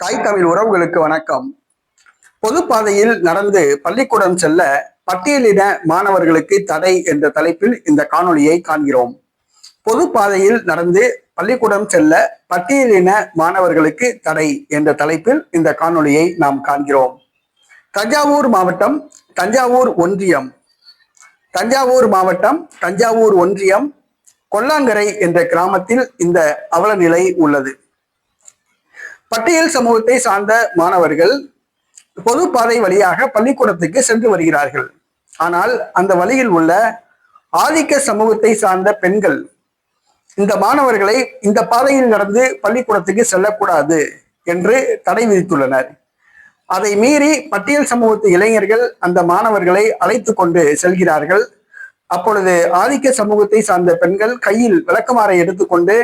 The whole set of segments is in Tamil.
தாய் தமிழ் உறவுகளுக்கு வணக்கம். பொதுப்பாதையில் நடந்து பள்ளிக்கூடம் செல்ல பட்டியலின மாணவர்களுக்கு தடை என்ற தலைப்பில் இந்த காணொளியை காண்கிறோம். பொதுப்பாதையில் நடந்து பள்ளிக்கூடம் செல்ல பட்டியலின மாணவர்களுக்கு தடை என்ற தலைப்பில் இந்த காணொளியை நாம் காண்கிறோம். தஞ்சாவூர் மாவட்டம் தஞ்சாவூர் ஒன்றியம். தஞ்சாவூர் மாவட்டம் தஞ்சாவூர் ஒன்றியம் கொல்லாங்கரை என்ற கிராமத்தில் இந்த அவலநிலை உள்ளது. பட்டியல் சமூகத்தை சார்ந்த மாணவர்கள் பொது பாதை வழியாக பள்ளிக்கூடத்துக்கு சென்று வருகிறார்கள். ஆனால் அந்த வழியில் உள்ள ஆதிக்க சமூகத்தை சார்ந்த பெண்கள் இந்த மாணவர்களை இந்த பாதையில் நடந்து பள்ளிக்கூடத்துக்கு செல்லக்கூடாது என்று தடை விதித்துள்ளனர். அதை மீறி பட்டியல் சமூகத்து இளைஞர்கள் அந்த மாணவர்களை அழைத்து கொண்டு செல்கிறார்கள். அப்பொழுது ஆதிக்க சமூகத்தை சார்ந்த பெண்கள் கையில் விளக்கமாறை எடுத்துக்கொண்டு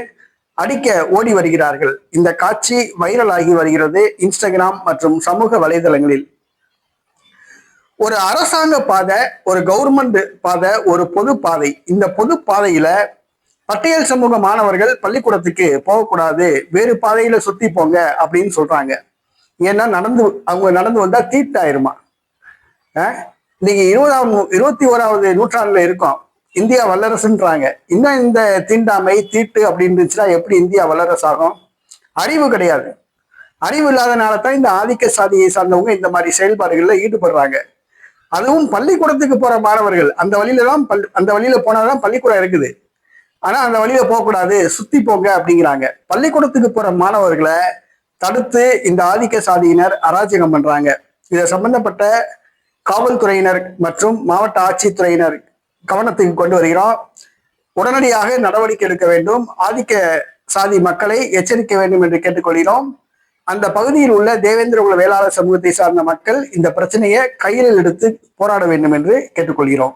அடிக்க ஓடி வருகிறார்கள். இந்த காட்சி வைரல் ஆகி வருகிறது இன்ஸ்டாகிராம் மற்றும் சமூக வலைதளங்களில். ஒரு அரசாங்க பாதை ஒரு கவர்மெண்ட் பாதை ஒரு பொது பாதை. இந்த பொது பாதையில பட்டியல் சமூக மாணவர்கள் பள்ளிக்கூடத்துக்கு போகக்கூடாது. வேறு பாதையில சுத்தி போங்க அப்படின்னு சொல்றாங்க. ஏன்னா நடந்து அவங்க நடந்து வந்தா தீட்டாயிருமா இன்னைக்கு இருபதாம் இருபத்தி ஓராவது நூற்றாண்டுல இருக்கோம். இந்தியா வல்லரசுன்றாங்க. இன்னும் இந்த தீண்டாமை தீட்டு அப்படின்னு இருந்துச்சுன்னா எப்படி இந்தியா வல்லரசு ஆகும் அறிவு கிடையாது. அறிவு இல்லாதனால தான் இந்த ஆதிக்க சாதியை சார்ந்தவங்க இந்த மாதிரி செயல்பாடுகளில் ஈடுபடுறாங்க. அதுவும் பள்ளிக்கூடத்துக்கு போற மாணவர்கள் அந்த வழியில தான் அந்த வழியில போனாதான் பள்ளிக்கூடம் இருக்குது. ஆனா அந்த வழியில போகக்கூடாது சுத்தி போங்க அப்படிங்கிறாங்க. பள்ளிக்கூடத்துக்கு போற மாணவர்களை தடுத்து இந்த ஆதிக்க சாதியினர் அராஜகம் பண்றாங்க. இதை சம்பந்தப்பட்ட காவல்துறையினர் மற்றும் மாவட்ட ஆட்சித்துறையினர் கவனத்தை கொண்டு வருகிறோம். உடனடியாக நடவடிக்கை எடுக்க வேண்டும். ஆதிக்க சாதி மக்களை எச்சரிக்க வேண்டும் என்று கேட்டுக்கொள்கிறோம். அந்த பகுதியில் உள்ள தேவேந்திர குல வேளாளர் சமூகத்தை சார்ந்த மக்கள் இந்த பிரச்சனையை கையில் எடுத்து போராட வேண்டும் என்று கேட்டுக்கொள்கிறோம்.